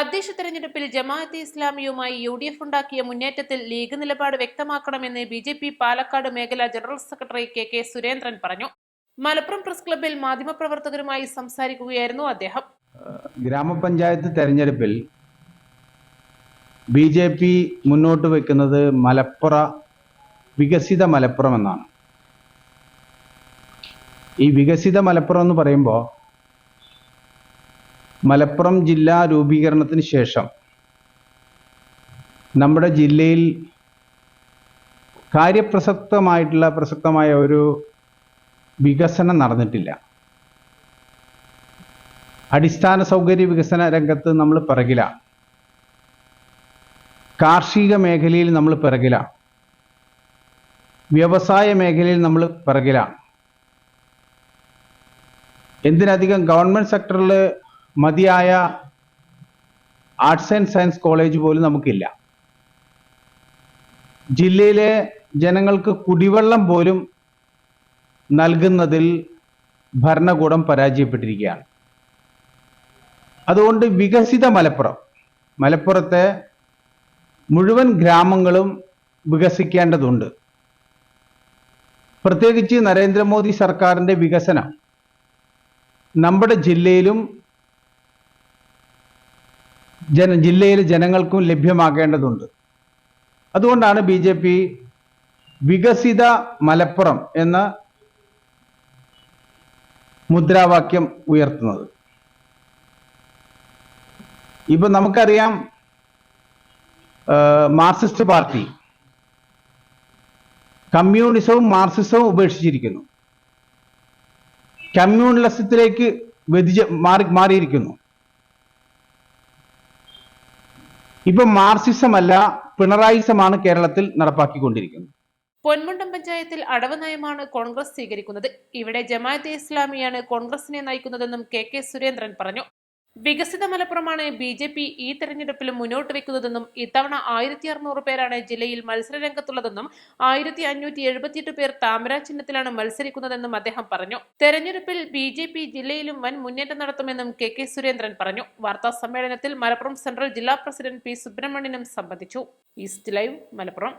തദ്ദേശ തെരഞ്ഞെടുപ്പിൽ ജമാഅത്തെ ഇസ്ലാമിയുമായി യു ഡി എഫ് ഉണ്ടാക്കിയ മുന്നേറ്റത്തിൽ ലീഗ് നിലപാട് വ്യക്തമാക്കണമെന്ന് ബി ജെ പി പാലക്കാട് മേഖലാ general secretary K K Surendran പറഞ്ഞു. മലപ്പുറം പ്രസ് ക്ലബിൽ മാധ്യമപ്രവർത്തകരുമായി സംസാരിക്കുകയായിരുന്നു അദ്ദേഹം. ഗ്രാമപഞ്ചായത്ത് തെരഞ്ഞെടുപ്പിൽ ബി ജെ പി മുന്നോട്ട് വെക്കുന്നത് മലപ്പുറ വികസിത മലപ്പുറം എന്നാണ്. ഈ വികസിത മലപ്പുറം എന്ന് പറയുമ്പോൾ മലപ്പുറം ജില്ലാ രൂപീകരണത്തിന് ശേഷം നമ്മുടെ ജില്ലയിൽ കാര്യപ്രസക്തമായിട്ടുള്ള പ്രസക്തമായ ഒരു വികസനം നടന്നിട്ടില്ല. അടിസ്ഥാന സൗകര്യ വികസന രംഗത്ത് നമ്മൾ പിറകിലാണ് കാർഷിക മേഖലയിൽ നമ്മൾ പിറകിലാണ് വ്യവസായ മേഖലയിൽ നമ്മൾ പിറകിലാണ് എന്തിനധികം ഗവൺമെന്റ് സെക്ടറിൽ മതിയായ ആർട്സ് ആൻഡ് സയൻസ് കോളേജ് പോലും നമുക്കില്ല. ജില്ലയിലെ ജനങ്ങൾക്ക് കുടിവെള്ളം പോലും നൽകുന്നതിൽ ഭരണകൂടം പരാജയപ്പെട്ടിരിക്കുകയാണ്. അതുകൊണ്ട് വികസിത മലപ്പുറം മലപ്പുറത്തെ മുഴുവൻ ഗ്രാമങ്ങളും വികസിക്കേണ്ടതുണ്ട്. പ്രത്യേകിച്ച് നരേന്ദ്രമോദി സർക്കാരിന്റെ വികസനം നമ്മുടെ ജില്ലയിലും ജന ജില്ലയിലെ ജനങ്ങൾക്കും ലഭ്യമാക്കേണ്ടതുണ്ട് അതുകൊണ്ടാണ് ബി ജെ പി വികസിത മലപ്പുറം എന്ന മുദ്രാവാക്യം ഉയർത്തുന്നത്. ഇപ്പൊ നമുക്കറിയാം മാർക്സിസ്റ്റ് പാർട്ടി കമ്മ്യൂണിസവും മാർക്സിസവും ഉപേക്ഷിച്ചിരിക്കുന്നു. കമ്മ്യൂണിസത്തിലേക്ക് വ്യതിച മാറി മാറിയിരിക്കുന്നു. ഇപ്പൊ മാർക്സിസം അല്ല പിണറായിസമാണ് കേരളത്തിൽ നടപ്പാക്കിക്കൊണ്ടിരിക്കുന്നത്. പൊന്മുണ്ടം പഞ്ചായത്തിൽ അടവ് നയമാണ് കോൺഗ്രസ് സ്വീകരിക്കുന്നത്. ഇവിടെ ജമാഅത്തെ ഇസ്ലാമിയാണ് കോൺഗ്രസിനെ നയിക്കുന്നതെന്നും കെ കെ സുരേന്ദ്രൻ പറഞ്ഞു. വികസിത മലപ്പുറമാണ് ബി ജെ പി ഈ തെരഞ്ഞെടുപ്പിലും മുന്നോട്ട് വെക്കുന്നതെന്നും ഇത്തവണ ആയിരത്തി അറുന്നൂറ് പേരാണ് ജില്ലയിൽ മത്സരരംഗത്തുള്ളതെന്നും ആയിരത്തി അഞ്ഞൂറ്റി എഴുപത്തിയെട്ട് പേർ താമര ചിഹ്നത്തിലാണ് മത്സരിക്കുന്നതെന്നും അദ്ദേഹം പറഞ്ഞു. തെരഞ്ഞെടുപ്പിൽ ബി ജെ പി ജില്ലയിലും വൻ മുന്നേറ്റം നടത്തുമെന്നും കെ കെ സുരേന്ദ്രൻ പറഞ്ഞു. വാർത്താ സമ്മേളനത്തിൽ മലപ്പുറം സെൻട്രൽ ജില്ലാ പ്രസിഡന്റ് പി സുബ്രഹ്മണ്യനും സംബന്ധിച്ചു. East live Malappuram.